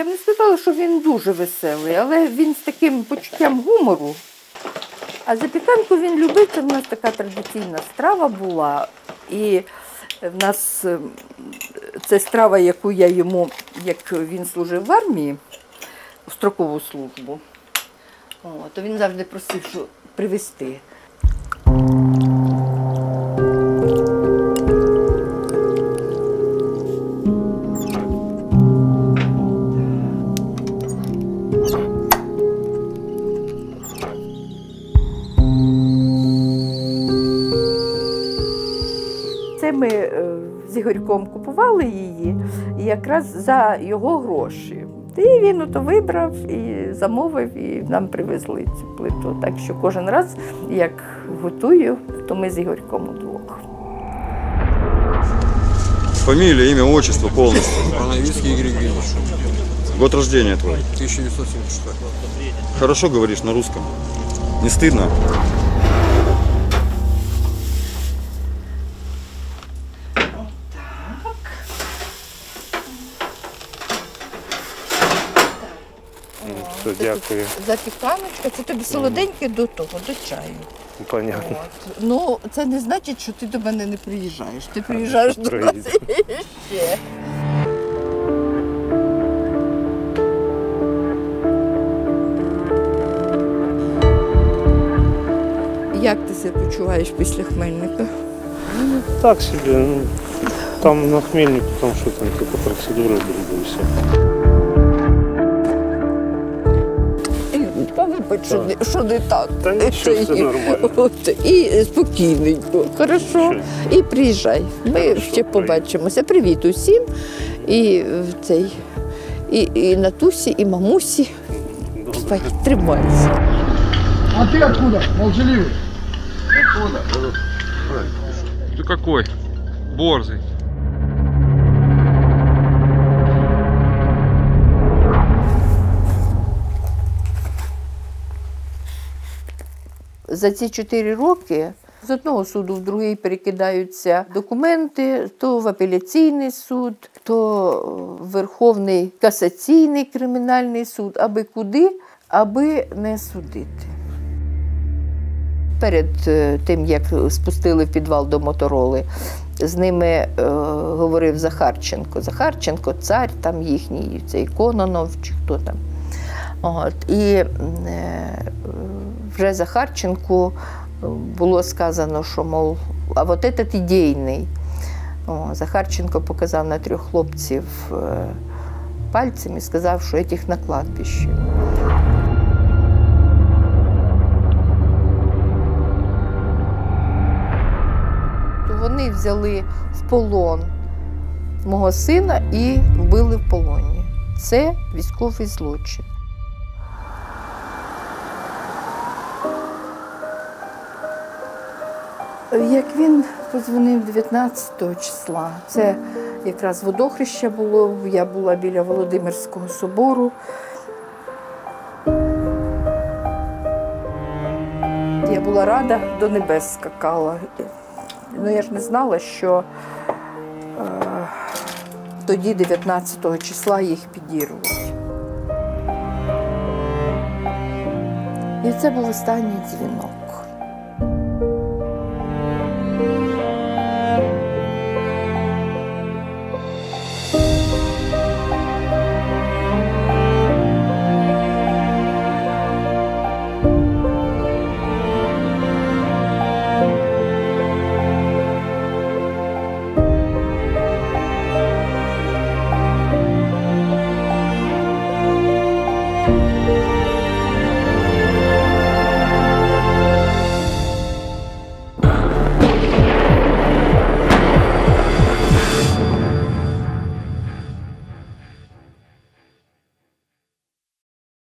Я б не сказала, що він дуже веселий, але він з таким почуттям гумору. А запіканку він любив, це в нас така традиційна страва була. І в нас е, це страва, яку я йому, як він служив в армії, в строкову службу. О, то він завжди просив, що привезти. Ми е, з Ігорьком купували її і якраз за його гроші. І він ото вибрав і замовив, і нам привезли цю плиту. Так що кожен раз, як готую, то ми з Ігорьком удвох. Фамилия, имя, отчество полностью. Пановицкий Игорь Евгеньевич, Год рождения твой. 1974. Хорошо говоришь на русском. Не стыдно? Все, дякую. Запіканочка, це тобі солоденьке до того, до чаю. Понятно. От. Ну, це не значить, що ти до мене не приїжджаєш. Ти приїжджаєш до нас приїду. ще. Як ти себе почуваєш після хмельника? Так собі, ну, там на хмельнику, там що там, типу процедури були і все. Та вибач, що не, що не так. Та нічого, Це все і- нормально. От, і спокійненько. Хорошо. Що? І приїжджай. Ми Хорошо, ще приїду. побачимося. Привіт усім. І е, цей. І, і Натусі, і мамусі. Добре. Давай, тримайся. А ты откуда, молчаливый? Ты какой? Борзый. За ці чотири роки з одного суду в другий перекидаються документи, то в апеляційний суд, то в Верховний касаційний кримінальний суд, аби куди, аби не судити. Перед е, тим, як спустили в підвал до мотороли, з ними е, говорив Захарченко. Захарченко, цар там їхній, цей Кононов чи хто там. От, і е, вже Захарченку було сказано, що, мов, а от этот ідейний. О, Захарченко показав на трьох хлопців е, пальцем і сказав, що этих на кладбище. То Вони взяли в полон мого сина і вбили в полоні. Це військовий злочин. Як він подзвонив 19 числа, це якраз водохреща було, я була біля Володимирського собору. Я була рада, до небес скакала. Ну я ж не знала, що е, тоді, 19 числа, їх підірвуть. І це був останній дзвінок.